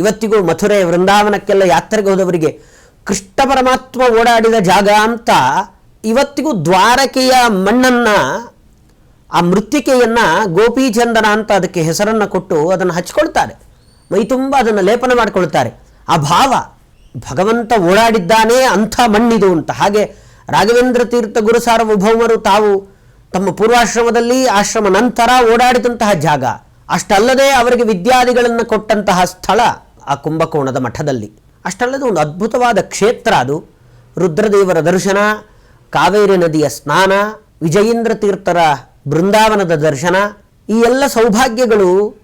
ಇವತ್ತಿಗೂ ಮಥುರೆ ವೃಂದಾವನಕ್ಕೆಲ್ಲ ಯಾತ್ರೆಗೆ ಹೋದವರಿಗೆ ಕೃಷ್ಣ ಪರಮಾತ್ಮ ಓಡಾಡಿದ ಜಾಗ ಅಂತ ಇವತ್ತಿಗೂ ದ್ವಾರಕೆಯ ಮಣ್ಣನ್ನು, ಆ ಮೃತ್ತಿಕೆಯನ್ನು ಗೋಪೀಚಂದನ ಅಂತ ಅದಕ್ಕೆ ಹೆಸರನ್ನು ಕೊಟ್ಟು ಅದನ್ನು ಹಚ್ಕೊಳ್ತಾರೆ. ಮೈ ತುಂಬ ಅದನ್ನು ಲೇಪನ ಮಾಡಿಕೊಳ್ತಾರೆ. ಆ ಭಾವ, ಭಗವಂತ ಓಡಾಡಿದ್ದಾನೆ ಅಂಥ ಮಣ್ಣಿದು ಅಂತ. ಹಾಗೆ ರಾಘವೇಂದ್ರ ತೀರ್ಥ ಗುರು ಸಾರ್ವಭೌಮರು ತಾವು ತಮ್ಮ ಪೂರ್ವಾಶ್ರಮದಲ್ಲಿ ಆಶ್ರಮ ನಂತರ ಓಡಾಡಿದಂತಹ ಜಾಗ. ಅಷ್ಟಲ್ಲದೆ ಅವರಿಗೆ ವಿದ್ಯಾದಿಗಳನ್ನು ಕೊಟ್ಟಂತಹ ಸ್ಥಳ. ಆ ಕುಂಭಕೋಣದ ಮಠದಲ್ಲಿ. ಅಷ್ಟಲ್ಲದೆ ಒಂದು ಅದ್ಭುತವಾದ ಕ್ಷೇತ್ರ ಅದು. ರುದ್ರದೇವರ ದರ್ಶನ, ಕಾವೇರಿ ನದಿಯ ಸ್ನಾನ ವಿಜಯೇಂದ್ರ ತೀರ್ಥರ ಬೃಂದಾವನದ ದರ್ಶನ, ಈ ಎಲ್ಲ ಸೌಭಾಗ್ಯಗಳು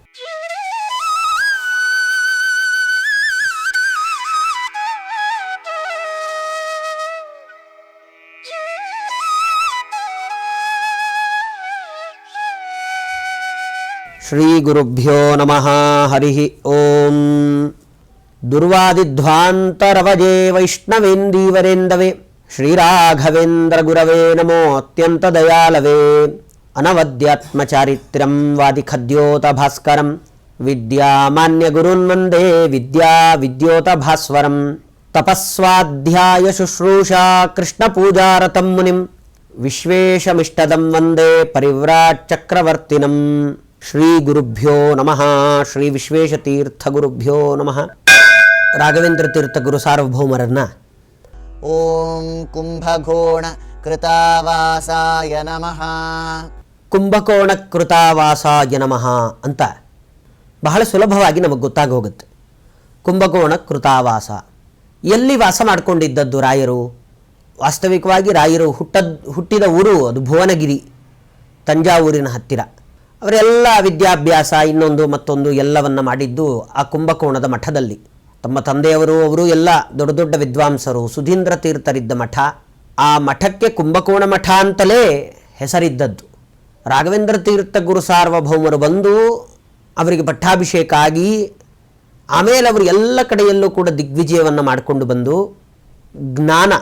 శ్రీగురుభ్యో నమ హరి ఓం దుర్వాదిధ్వాంతరవజే వైష్ణవేందీవరేందవే శ్రీరాఘవేంద్ర గురవే నమో అత్యంత దయాలవే అనవద్యాత్మచారిత్రం వాదిఖద్యోత భాస్కరం విద్యామాన్యగురున్మందే విద్యా విద్యోత భాస్వరం తపస్వాధ్యాయ శుశ్రూషా కృష్ణపూజారతం మునిం విశ్వేషమిష్టదం వందే పరివ్రాట్ ಶ್ರೀ ಗುರುಭ್ಯೋ ನಮಃ ಶ್ರೀ ವಿಶ್ವೇಶತೀರ್ಥ ಗುರುಭ್ಯೋ ನಮಃ. ರಾಘವೇಂದ್ರ ತೀರ್ಥ ಗುರು ಸಾರ್ವಭೌಮರನ್ನ ಓಂ ಕುಂಭಕೋಣ ಕೃತಾವಾಸಾಯ ನಮಃ. ಕುಂಭಕೋಣ ಕೃತಾವಾಸಾಯ ನಮಃ ಅಂತ ಬಹಳ ಸುಲಭವಾಗಿ ನಮಗೆ ಗೊತ್ತಾಗಿ ಹೋಗುತ್ತೆ ಕುಂಭಕೋಣ ಕೃತಾವಾಸ. ಎಲ್ಲಿ ವಾಸ ಮಾಡಿಕೊಂಡಿದ್ದದ್ದು ರಾಯರು? ವಾಸ್ತವಿಕವಾಗಿ ರಾಯರು ಹುಟ್ಟದ ಹುಟ್ಟಿದ ಊರು ಅದು ಭುವನಗಿರಿ ತಂಜಾವೂರಿನ ಹತ್ತಿರ. ಅವರೆಲ್ಲ ವಿದ್ಯಾಭ್ಯಾಸ, ಇನ್ನೊಂದು ಮತ್ತೊಂದು ಎಲ್ಲವನ್ನು ಮಾಡಿದ್ದು ಆ ಕುಂಭಕೋಣದ ಮಠದಲ್ಲಿ. ತಮ್ಮ ತಂದೆಯವರು, ಅವರು ಎಲ್ಲ ದೊಡ್ಡ ದೊಡ್ಡ ವಿದ್ವಾಂಸರು, ಸುಧೀಂದ್ರ ತೀರ್ಥರಿದ್ದ ಮಠ. ಆ ಮಠಕ್ಕೆ ಕುಂಭಕೋಣ ಮಠ ಅಂತಲೇ ಹೆಸರಿದ್ದದ್ದು. ರಾಘವೇಂದ್ರ ತೀರ್ಥ ಗುರು ಸಾರ್ವಭೌಮರು ಬಂದು ಅವರಿಗೆ ಪಟ್ಟಾಭಿಷೇಕ ಆಗಿ, ಆಮೇಲೆ ಅವರು ಎಲ್ಲ ಕಡೆಯಲ್ಲೂ ಕೂಡ ದಿಗ್ವಿಜಯವನ್ನು ಮಾಡಿಕೊಂಡು ಬಂದು, ಜ್ಞಾನ,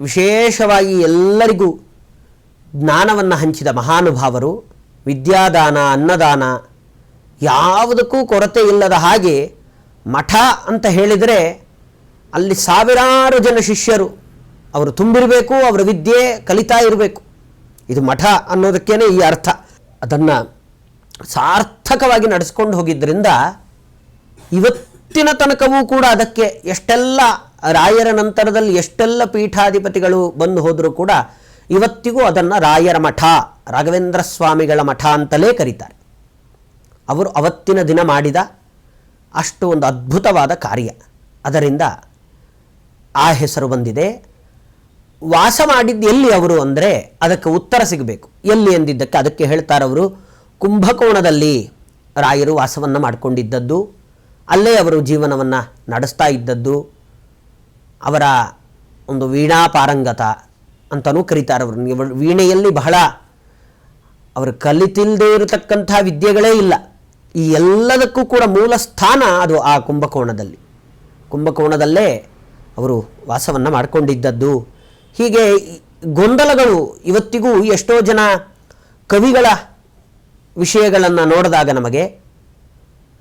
ವಿಶೇಷವಾಗಿ ಎಲ್ಲರಿಗೂ ಜ್ಞಾನವನ್ನು ಹಂಚಿದ ಮಹಾನುಭಾವರು. ವಿದ್ಯಾದಾನ, ಅನ್ನದಾನ ಯಾವುದಕ್ಕೂ ಕೊರತೆ ಇಲ್ಲದ ಹಾಗೆ ಮಠ ಅಂತ ಹೇಳಿದರೆ ಅಲ್ಲಿ ಸಾವಿರಾರು ಜನ ಶಿಷ್ಯರು ಅವರು ತುಂಬಿರಬೇಕು, ಅವರ ವಿದ್ಯೆ ಕಲಿತಾ ಇರಬೇಕು. ಇದು ಮಠ ಅನ್ನೋದಕ್ಕೇನೆ ಈ ಅರ್ಥ. ಅದನ್ನು ಸಾರ್ಥಕವಾಗಿ ನಡೆಸ್ಕೊಂಡು ಹೋಗಿದ್ದರಿಂದ ಇವತ್ತಿನ ತನಕವೂ ಕೂಡ ಅದಕ್ಕೆ ಎಷ್ಟೆಲ್ಲ ರಾಯರ ನಂತರದಲ್ಲಿ ಎಷ್ಟೆಲ್ಲ ಪೀಠಾಧಿಪತಿಗಳು ಬಂದು ಹೋದರೂ ಕೂಡ ಇವತ್ತಿಗೂ ಅದನ್ನು ರಾಯರ ಮಠ, ರಾಘವೇಂದ್ರ ಸ್ವಾಮಿಗಳ ಮಠ ಅಂತಲೇ ಕರೀತಾರೆ. ಅವರು ಅವತ್ತಿನ ದಿನ ಮಾಡಿದ ಅಷ್ಟು ಒಂದು ಅದ್ಭುತವಾದ ಕಾರ್ಯ. ಅದರಿಂದ ಆ ಹೆಸರು ಬಂದಿದೆ. ವಾಸ ಮಾಡಿದ್ದು ಎಲ್ಲಿ ಅವರು ಅಂದರೆ ಅದಕ್ಕೆ ಉತ್ತರ ಸಿಗಬೇಕು. ಎಲ್ಲಿ ಎಂದಿದ್ದಕ್ಕೆ ಅದಕ್ಕೆ ಹೇಳ್ತಾರವರು ಕುಂಭಕೋಣದಲ್ಲಿ ರಾಯರು ವಾಸವನ್ನು ಮಾಡಿಕೊಂಡಿದ್ದದ್ದು, ಅಲ್ಲೇ ಅವರು ಜೀವನವನ್ನು ನಡೆಸ್ತಾ ಇದ್ದದ್ದು, ಅವರ ಒಂದು ವೀಣಾ ಪಾರಂಗತ ಅಂತಲೂ ಕರೀತಾರೆ ಅವರು. ವೀಣೆಯಲ್ಲಿ ಬಹಳ ಅವರು ಕಲಿತಿಲ್ಲದೇ ಇರತಕ್ಕಂಥ ವಿದ್ಯೆಗಳೇ ಇಲ್ಲ. ಈ ಎಲ್ಲದಕ್ಕೂ ಕೂಡ ಮೂಲ ಸ್ಥಾನ ಅದು ಆ ಕುಂಭಕೋಣದಲ್ಲಿ. ಕುಂಭಕೋಣದಲ್ಲೇ ಅವರು ವಾಸವನ್ನು ಮಾಡಿಕೊಂಡಿದ್ದದ್ದು. ಹೀಗೆ ಗೊಂದಲಗಳು ಇವತ್ತಿಗೂ ಎಷ್ಟೋ ಜನ ಕವಿಗಳ ವಿಷಯಗಳನ್ನು ನೋಡಿದಾಗ ನಮಗೆ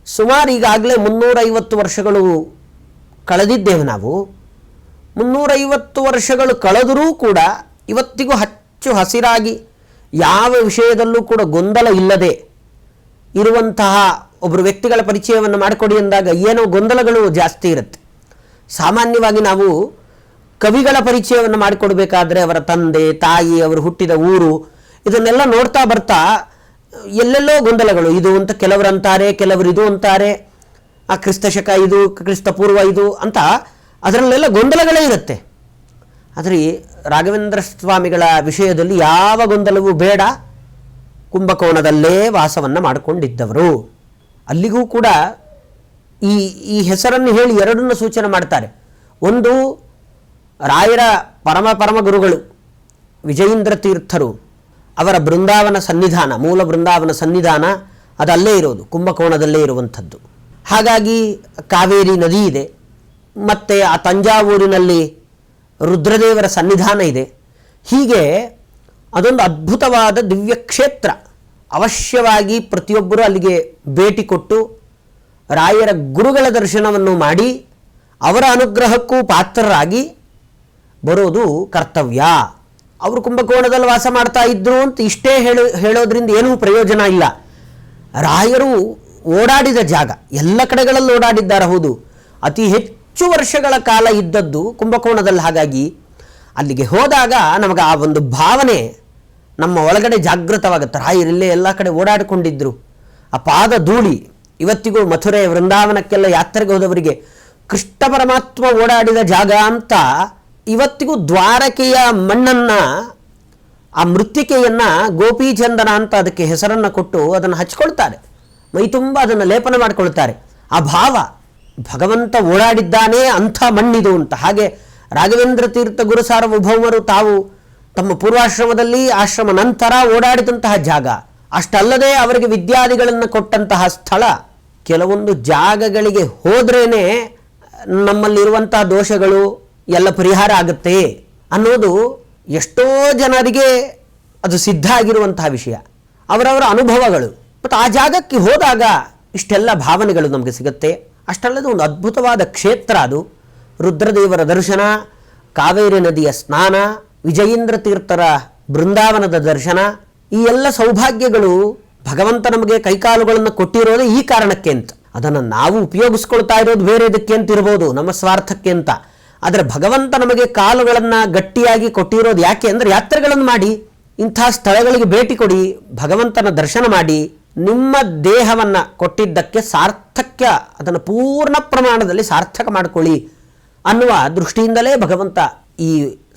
ಸುಮಾರು ಈಗಾಗಲೇ ಮುನ್ನೂರೈವತ್ತು ವರ್ಷಗಳು ಕಳೆದಿದ್ದೇವೆ ನಾವು. ಮುನ್ನೂರೈವತ್ತು ವರ್ಷಗಳು ಕಳೆದರೂ ಕೂಡ ಇವತ್ತಿಗೂ ಹಚ್ಚು ಹಸಿರಾಗಿ ಯಾವ ವಿಷಯದಲ್ಲೂ ಕೂಡ ಗೊಂದಲ ಇಲ್ಲದೆ ಇರುವಂತಹ ಒಬ್ಬರು ವ್ಯಕ್ತಿಗಳ ಪರಿಚಯವನ್ನು ಮಾಡಿಕೊಡಿ ಅಂದಾಗ ಏನೋ ಗೊಂದಲಗಳು ಜಾಸ್ತಿ ಇರುತ್ತೆ. ಸಾಮಾನ್ಯವಾಗಿ ನಾವು ಕವಿಗಳ ಪರಿಚಯವನ್ನು ಮಾಡಿಕೊಡಬೇಕಾದ್ರೆ ಅವರ ತಂದೆ, ತಾಯಿ, ಅವರು ಹುಟ್ಟಿದ ಊರು ಇದನ್ನೆಲ್ಲ ನೋಡ್ತಾ ಬರ್ತಾ ಎಲ್ಲೆಲ್ಲೋ ಗೊಂದಲಗಳು. ಇದು ಅಂತ ಕೆಲವರು ಅಂತಾರೆ, ಕೆಲವರು ಇದು ಅಂತಾರೆ, ಆ ಕ್ರಿಸ್ತ ಶಕ ಇದು ಕ್ರಿಸ್ತ ಪೂರ್ವ ಇದು ಅಂತ ಅದರಲ್ಲೆಲ್ಲ ಗೊಂದಲಗಳೇ ಇರುತ್ತೆ. ಆದರೆ ರಾಘವೇಂದ್ರ ಸ್ವಾಮಿಗಳ ವಿಷಯದಲ್ಲಿ ಯಾವ ಗೊಂದಲವೂ ಬೇಡ. ಕುಂಭಕೋಣದಲ್ಲೇ ವಾಸವನ್ನು ಮಾಡಿಕೊಂಡಿದ್ದವರು. ಅಲ್ಲಿಗೂ ಕೂಡ ಈ ಈ ಹೆಸರನ್ನು ಹೇಳಿ ಎರಡನ್ನು ಸೂಚನೆ ಮಾಡ್ತಾರೆ. ಒಂದು ರಾಯರ ಪರಮ ಪರಮ ಗುರುಗಳು, ವಿಜಯೇಂದ್ರ ತೀರ್ಥರು, ಅವರ ಬೃಂದಾವನ ಸನ್ನಿಧಾನ, ಮೂಲ ಬೃಂದಾವನ ಸನ್ನಿಧಾನ ಅದಲ್ಲೇ ಇರೋದು, ಕುಂಭಕೋಣದಲ್ಲೇ ಇರುವಂಥದ್ದು. ಹಾಗಾಗಿ ಕಾವೇರಿ ನದಿ ಇದೆ. ಮತ್ತು ಆ ತಂಜಾವೂರಿನಲ್ಲಿ ರುದ್ರದೇವರ ಸನ್ನಿಧಾನ ಇದೆ. ಹೀಗೆ ಅದೊಂದು ಅದ್ಭುತವಾದ ದಿವ್ಯ ಕ್ಷೇತ್ರ. ಅವಶ್ಯವಾಗಿ ಪ್ರತಿಯೊಬ್ಬರೂ ಅಲ್ಲಿಗೆ ಭೇಟಿ ಕೊಟ್ಟು ರಾಯರ ಗುರುಗಳ ದರ್ಶನವನ್ನು ಮಾಡಿ ಅವರ ಅನುಗ್ರಹಕ್ಕೂ ಪಾತ್ರರಾಗಿ ಬರೋದು ಕರ್ತವ್ಯ. ಅವರು ಕುಂಭಕೋಣದಲ್ಲಿ ವಾಸ ಮಾಡ್ತಾ ಇದ್ರು ಅಂತ ಇಷ್ಟೇ ಹೇಳು, ಹೇಳೋದ್ರಿಂದ ಏನೂ ಪ್ರಯೋಜನ ಇಲ್ಲ. ರಾಯರು ಓಡಾಡಿದ ಜಾಗ, ಎಲ್ಲ ಕಡೆಗಳಲ್ಲಿ ಓಡಾಡಿದ್ದಾರೆ, ಹೌದು. ಅತಿ ಹೆಚ್ಚು ವರ್ಷಗಳ ಕಾಲ ಇದ್ದದ್ದು ಕುಂಭಕೋಣದಲ್ಲಿ ಹಾಗಾಗಿ ಅಲ್ಲಿಗೆ ಹೋದಾಗ ನಮಗೆ ಆ ಒಂದು ಭಾವನೆ ನಮ್ಮ ಒಳಗಡೆ ಜಾಗೃತವಾಗುತ್ತೆ ರಾಯರಿಲ್ಲೇ ಎಲ್ಲ ಕಡೆ ಓಡಾಡಿಕೊಂಡಿದ್ದರು ಆ ಪಾದ ಧೂಳಿ, ಇವತ್ತಿಗೂ ಮಥುರೆ ವೃಂದಾವನಕ್ಕೆಲ್ಲ ಯಾತ್ರೆಗೆ ಹೋದವರಿಗೆ ಕೃಷ್ಣ ಪರಮಾತ್ಮ ಓಡಾಡಿದ ಜಾಗ ಅಂತ ಇವತ್ತಿಗೂ ದ್ವಾರಕೆಯ ಮಣ್ಣನ್ನು, ಆ ಮೃತ್ತಿಕೆಯನ್ನು ಗೋಪೀಚಂದನ ಅಂತ ಅದಕ್ಕೆ ಹೆಸರನ್ನು ಕೊಟ್ಟು ಅದನ್ನು ಹಚ್ಕೊಳ್ತಾರೆ. ಮೈ ತುಂಬ ಅದನ್ನು ಲೇಪನ ಮಾಡಿಕೊಳ್ತಾರೆ. ಆ ಭಾವ ಭಗವಂತ ಓಡಾಡಿದ್ದಾನೆ ಅಂಥ ಮಣ್ಣಿದು ಅಂತ. ಹಾಗೆ ರಾಘವೇಂದ್ರ ತೀರ್ಥ ಗುರು ಸಾರ್ವಭೌಮರು ತಾವು ತಮ್ಮ ಪೂರ್ವಾಶ್ರಮದಲ್ಲಿ ಆಶ್ರಮ ನಂತರ ಓಡಾಡಿದಂತಹ ಜಾಗ. ಅಷ್ಟಲ್ಲದೆ ಅವರಿಗೆ ವಿದ್ಯಾದಿಗಳನ್ನು ಕೊಟ್ಟಂತಹ ಸ್ಥಳ. ಕೆಲವೊಂದು ಜಾಗಗಳಿಗೆ ಹೋದ್ರೇನೆ ನಮ್ಮಲ್ಲಿರುವಂತಹ ದೋಷಗಳು ಎಲ್ಲ ಪರಿಹಾರ ಆಗುತ್ತೆ ಅನ್ನೋದು ಎಷ್ಟೋ ಜನರಿಗೆ ಅದು ಸಿದ್ಧ ಆಗಿರುವಂತಹ ವಿಷಯ. ಅವರವರ ಅನುಭವಗಳು. ಮತ್ತು ಆ ಜಾಗಕ್ಕೆ ಹೋದಾಗ ಇಷ್ಟೆಲ್ಲ ಭಾವನೆಗಳು ನಮಗೆ ಸಿಗುತ್ತೆ. ಅಷ್ಟಲ್ಲದೆ ಒಂದು ಅದ್ಭುತವಾದ ಕ್ಷೇತ್ರ ಅದು. ರುದ್ರದೇವರ ದರ್ಶನ, ಕಾವೇರಿ ನದಿಯ ಸ್ನಾನ, ವಿಜಯೇಂದ್ರ ತೀರ್ಥರ ಬೃಂದಾವನದ ದರ್ಶನ, ಈ ಎಲ್ಲ ಸೌಭಾಗ್ಯಗಳು ಭಗವಂತ ನಮಗೆ ಕೈಕಾಲುಗಳನ್ನು ಕೊಟ್ಟಿರೋದು ಈ ಕಾರಣಕ್ಕೆ ಅಂತ. ಅದನ್ನು ನಾವು ಉಪಯೋಗಿಸ್ಕೊಳ್ತಾ ಇರೋದು ಬೇರೆದಕ್ಕೆ ಅಂತ ಇರ್ಬೋದು, ನಮ್ಮ ಸ್ವಾರ್ಥಕ್ಕೆ ಅಂತ. ಆದರೆ ಭಗವಂತ ನಮಗೆ ಕಾಲುಗಳನ್ನು ಗಟ್ಟಿಯಾಗಿ ಕೊಟ್ಟಿರೋದು ಯಾಕೆ? ಅಂದರೆ ಯಾತ್ರೆಗಳನ್ನು ಮಾಡಿ, ಇಂಥ ಸ್ಥಳಗಳಿಗೆ ಭೇಟಿ ಕೊಡಿ, ಭಗವಂತನ ದರ್ಶನ ಮಾಡಿ ನಿಮ್ಮ ದೇಹವನ್ನು ಕೊಟ್ಟಿದ್ದಕ್ಕೆ ಸಾರ್ಥಕ್ಯ, ಅದನ್ನು ಪೂರ್ಣ ಪ್ರಮಾಣದಲ್ಲಿ ಸಾರ್ಥಕ ಮಾಡಿಕೊಳ್ಳಿ ಅನ್ನುವ ದೃಷ್ಟಿಯಿಂದಲೇ ಭಗವಂತ ಈ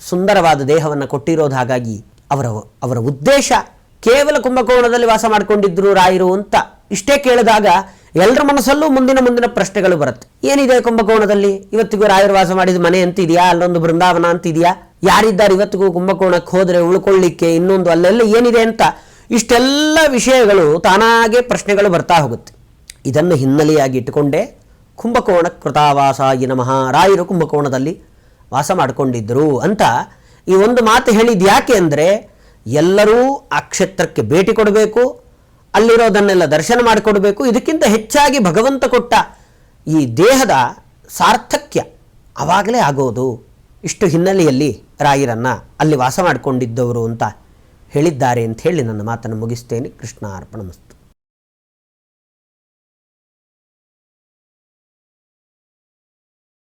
ಸುಂದರವಾದ ದೇಹವನ್ನು ಕೊಟ್ಟಿರೋದು ಹಾಗಾಗಿ ಅವರ ಅವರ ಉದ್ದೇಶ ಕೇವಲ ಕುಂಭಕೋಣದಲ್ಲಿ ವಾಸ ಮಾಡಿಕೊಂಡಿದ್ರು ರಾಯರು ಅಂತ ಇಷ್ಟೇ ಕೇಳಿದಾಗ ಎಲ್ಲರ ಮನಸ್ಸಲ್ಲೂ ಮುಂದಿನ ಮುಂದಿನ ಪ್ರಶ್ನೆಗಳು ಬರುತ್ತೆ. ಏನಿದೆ ಕುಂಭಕೋಣದಲ್ಲಿ? ಇವತ್ತಿಗೂ ರಾಯರು ವಾಸ ಮಾಡಿದ ಮನೆ ಅಂತಿದೆಯಾ? ಅಲ್ಲೊಂದು ಬೃಂದಾವನ ಅಂತಿದೆಯಾ? ಯಾರಿದ್ದಾರೆ ಇವತ್ತಿಗೂ ಕುಂಭಕೋಣಕ್ಕೆ ಹೋದರೆ ಉಳ್ಕೊಳ್ಳಿಕ್ಕೆ ಇನ್ನೊಂದು, ಅಲ್ಲೆಲ್ಲ ಏನಿದೆ ಅಂತ ಇಷ್ಟೆಲ್ಲ ವಿಷಯಗಳು ತಾನಾಗೆ ಪ್ರಶ್ನೆಗಳು ಬರ್ತಾ ಹೋಗುತ್ತೆ. ಇದನ್ನು ಹಿನ್ನೆಲೆಯಾಗಿ ಇಟ್ಟುಕೊಂಡೇ ಕುಂಭಕೋಣ ಕೃತಾವಾಸಾಯಿ ನಮಃ. ರಾಯರು ಕುಂಭಕೋಣದಲ್ಲಿ ವಾಸ ಮಾಡಿಕೊಂಡಿದ್ದರು ಅಂತ ಈ ಒಂದು ಮಾತು ಹೇಳಿದ್ದು ಯಾಕೆ ಅಂದರೆ ಎಲ್ಲರೂ ಆ ಕ್ಷೇತ್ರಕ್ಕೆ ಭೇಟಿ ಕೊಡಬೇಕು, ಅಲ್ಲಿರೋದನ್ನೆಲ್ಲ ದರ್ಶನ ಮಾಡಿಕೊಡಬೇಕು, ಇದಕ್ಕಿಂತ ಹೆಚ್ಚಾಗಿ ಭಗವಂತ ಕೊಟ್ಟ ಈ ದೇಹದ ಸಾರ್ಥಕ್ಯ ಆವಾಗಲೇ ಆಗೋದು. ಇಷ್ಟು ಹಿನ್ನೆಲೆಯಲ್ಲಿ ರಾಯರನ್ನು ಅಲ್ಲಿ ವಾಸ ಮಾಡಿಕೊಂಡಿದ್ದವರು ಅಂತ ಹೇಳಿದ್ದಾರೆ ಅಂತ ಹೇಳಿ ನನ್ನ ಮಾತನ್ನು ಮುಗಿಸ್ತೇನೆ. ಕೃಷ್ಣ ಅರ್ಪಣಮಸ್ತು